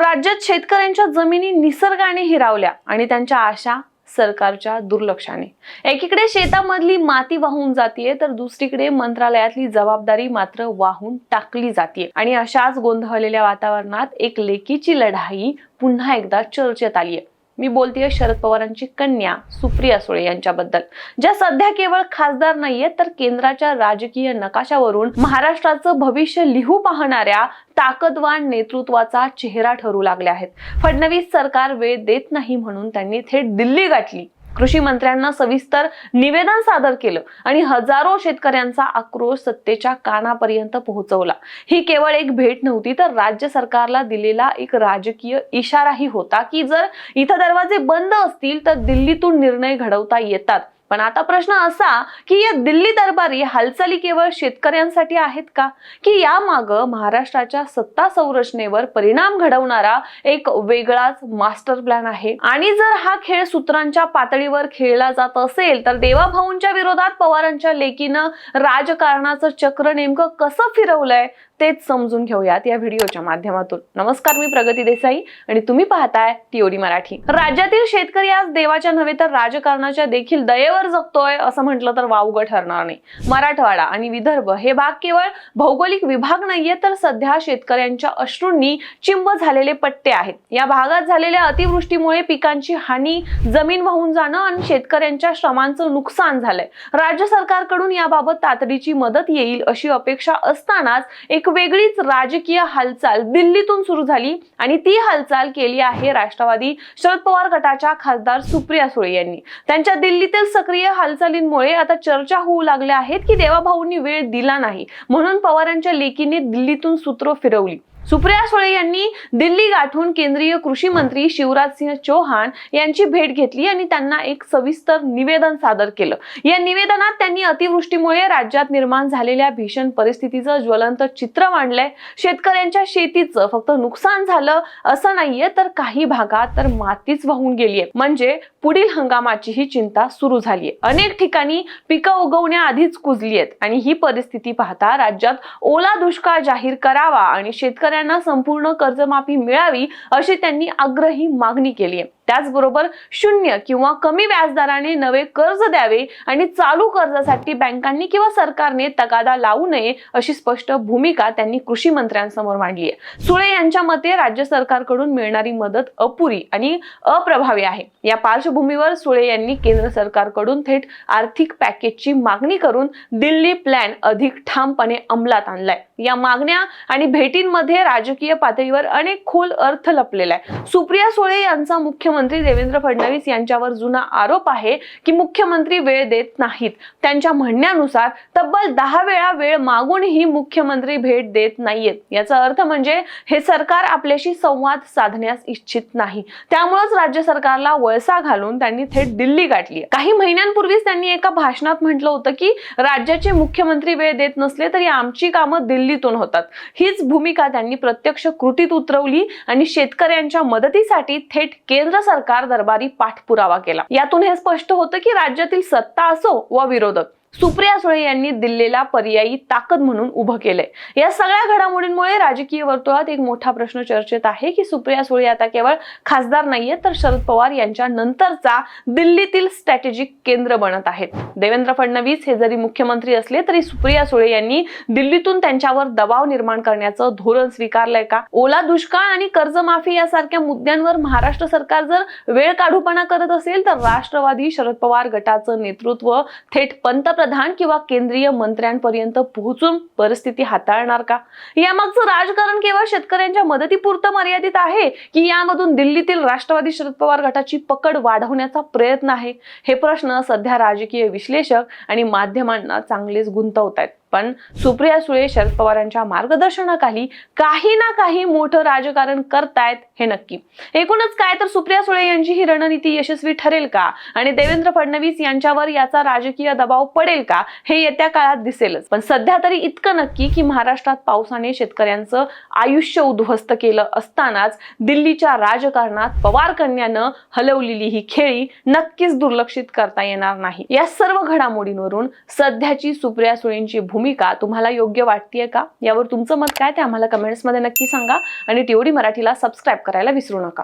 राज्यात शेतकऱ्यांच्या जमिनी निसर्गाने हिरावल्या आणि त्यांच्या आशा सरकारच्या दुर्लक्षाने. एकीकडे शेतामधली माती वाहून जातीये तर दुसरीकडे मंत्रालयातली जबाबदारी मात्र वाहून टाकली जाते आणि अशाच गोंधळलेल्या वातावरणात एक लेकीची लढाई पुन्हा एकदा चर्चेत आली आहे मी बोलतेय शरद पवारांची कन्या सुप्रिया सुळे यांच्याबद्दल. ज्या सध्या केवळ खासदार नाहीये तर केंद्राच्या राजकीय नकाशावरून महाराष्ट्राचं भविष्य लिहू पाहणाऱ्या ताकदवान नेतृत्वाचा चेहरा ठरू लागल्या आहेत. फडणवीस सरकार वेळ देत नाही म्हणून त्यांनी थेट दिल्ली गाठली. कृषी मंत्र्यांना सविस्तर निवेदन सादर केलं आणि हजारो शेतकऱ्यांचा आक्रोश सत्तेच्या कानापर्यंत पोहोचवला. ही केवळ एक भेट नव्हती तर राज्य सरकारला दिलेला एक राजकीय इशाराही होता की जर इथं दरवाजे बंद असतील तर दिल्लीतून निर्णय घडवता येतात. पण आता प्रश्न असा की या दिल्ली दरबारी हालचाली केवळ शेतकऱ्यांसाठी आहेत का? की यामाग महाराष्ट्राच्या सत्ता संरचनेवर परिणाम घडवणारा एक वेगळाच मास्टर प्लॅन आहे. आणि जर हा खेळ सूत्रांच्या पातळीवर खेळला जात असेल तर देवाभाऊंच्या विरोधात पवारांच्या लेकीनं राजकारणाचं चक्र नेमकं कसं फिरवलंय? तेच समजून घेऊयात या व्हिडिओच्या माध्यमातून. नमस्कार मी प्रगती देसाई आणि तुम्ही पाहताय टीओडी मराठी. राज्यातील शेतकरी आज देवाच्या नव्हे तर राजकारणाच्या देखील दयेवर जगतोय असं म्हटलं तर वावगं ठरणार नाही. मराठवाडा आणि विदर्भ हे भाग केवळ भौगोलिक विभाग नाहीये तर सध्या शेतकऱ्यांच्या अश्रूंनी चिंब झालेले पट्टे आहेत. या भागात झालेल्या अतिवृष्टीमुळे पिकांची हानी जमीन वाहून जाणं आणि शेतकऱ्यांच्या श्रमांचं नुकसान झालंय. राज्य सरकारकडून याबाबत तातडीची मदत येईल अशी अपेक्षा असतानाच एक वेगळीच राजकीय हालचाल दिल्लीतून सुरू झाली आणि ती हालचाल केली आहे राष्ट्रवादी शरद पवार गटाच्या खासदार सुप्रिया सुळे यांनी. त्यांच्या दिल्लीतील सक्रिय हालचालींमुळे आता चर्चा होऊ लागल्या आहेत की देवाभाऊंनी वेळ दिला नाही. म्हणून पवारांच्या लेकीने दिल्लीतून सूत्र फिरवली. सुप्रिया सुळे यांनी दिल्ली गाठून केंद्रीय कृषी मंत्री शिवराज सिंह चौहान यांची भेट घेतली आणि त्यांना एक सविस्तर निवेदन सादर केलं. या निवेदनात त्यांनी अतिवृष्टीमुळे राज्यात निर्माण झालेल्या भीषण परिस्थितीचं ज्वलंत चित्र मांडलंय. शेतकऱ्यांच्या शेतीचं फक्त नुकसान झालं असं नाहीये तर काही भागात तर मातीच वाहून गेलीये. म्हणजे पुढील हंगामाची ही चिंता सुरू झालीये अनेक ठिकाणी पिकं उगवण्याआधीच कुजली आहेत आणि ही परिस्थिती पाहता राज्यात ओला दुष्काळ जाहीर करावा आणि शेतकऱ्यांना संपूर्ण कर्जमाफी मिळावी अशी त्यांनी आग्रही मागणी केली आहे. त्याचबरोबर शून्य किंवा कमी व्याजदराने नवे कर्ज द्यावे आणि चालू कर्जासाठी बँकांनी किंवा सरकारने तगादा लावू नये अशी स्पष्ट भूमिका त्यांनी कृषी मंत्र्यांसमोर मांडली आहे. सुळे यांच्या मते राज्य सरकारकडून मिळणारी मदत अपुरी आणि अप्रभावी आहे. या पार्श्वभूमीवर सुळे यांनी केंद्र सरकारकडून थेट आर्थिक पॅकेजची मागणी करून दिल्ली प्लॅन अधिक ठामपणे अंमलात आणलाय. या मागण्या आणि भेटींमध्ये राजकीय पातळीवर अनेक खोल अर्थ लपलेला आहे. सुप्रिया सुळे यांचा मुख्यमंत्री देवेंद्र फडणवीस यांच्यावर जुना आरोप आहे की मुख्यमंत्री वेळ देत नाहीत. त्यांच्या म्हणण्यानुसार तब्बल दहा वेळा वेळ मागूनही मुख्यमंत्री भेट देत नाहीयेत. याचा अर्थ म्हणजे हे सरकार आपल्याशी संवाद साधण्यास इच्छित नाही. त्यामुळेच राज्य सरकारला वळसा घालून त्यांनी थेट दिल्ली गाठली काही महिन्यांपूर्वीच त्यांनी एका भाषणात म्हटलं होतं की राज्याचे मुख्यमंत्री वेळ देत नसले तरी आमची कामं दिल्लीतून होतात. हीच भूमिका त्यांनी प्रत्यक्ष कृतीत उतरवली आणि शेतकऱ्यांच्या मदतीसाठी थेट केंद्र सरकार दरबारी पाठपुरावा केला. यातून हे स्पष्ट होतं की राज्यातील सत्ता असो व विरोधक. सुप्रिया सुळे यांनी दिल्लीला पर्यायी ताकद म्हणून उभं केलंय. या सगळ्या घडामोडींमुळे राजकीय वर्तुळात एक मोठा प्रश्न चर्चेत आहे की सुप्रिया सुळे आता केवळ खासदार नाहीये तर शरद पवार यांच्या नंतरचा दिल्लीतील स्ट्रॅटेजिक केंद्र बनत आहेत. देवेंद्र फडणवीस हे जरी मुख्यमंत्री असले तरी सुप्रिया सुळे यांनी दिल्लीतून त्यांच्यावर दबाव निर्माण करण्याचं धोरण स्वीकारलंय का? ओला दुष्काळ आणि कर्जमाफी यासारख्या मुद्द्यांवर महाराष्ट्र सरकार जर वेळ काढूपणा करत असेल तर राष्ट्रवादी शरद पवार गटाचं नेतृत्व थेट पंतप्रधान किंवा केंद्रीय मंत्र्यांपर्यंत पोहोचून परिस्थिती हाताळणार का? यामागचं राजकारण केवळ शेतकऱ्यांच्या मदतीपुरतं मर्यादित आहे की यामधून दिल्लीतील राष्ट्रवादी शरद पवार गटाची पकड वाढवण्याचा प्रयत्न आहे? हे प्रश्न सध्या राजकीय विश्लेषक आणि माध्यमांना चांगलेच गुंतवत आहेत पण सुप्रिया सुळे शरद पवारांच्या मार्गदर्शनाखाली काही ना काही मोठं राजकारण करतायत हे नक्की. एकूणच काय तर सुप्रिया सुळे यांची ही रणनीती यशस्वी ठरेल का? आणि देवेंद्र फडणवीस यांच्यावर याचा राजकीय दबाव पडेल का? हे येत्या काळात दिसेलच. पण सध्या तरी इतकं नक्की की महाराष्ट्रात पावसाने शेतकऱ्यांचं आयुष्य उद्ध्वस्त केलं असतानाच दिल्लीच्या राजकारणात पवार कन्यानं हलवलेली ही खेळी नक्कीच दुर्लक्षित करता येणार नाही. या सर्व घडामोडींवरून सध्याची सुप्रिया सुळेंची भूमिका भूमिका तुम्हाला योग्य वाटतेय का? यावर तुमचं मत काय ते आम्हाला कमेंट्समध्ये नक्की सांगा आणि टीओडी मराठीला सबस्क्राईब करायला विसरू नका.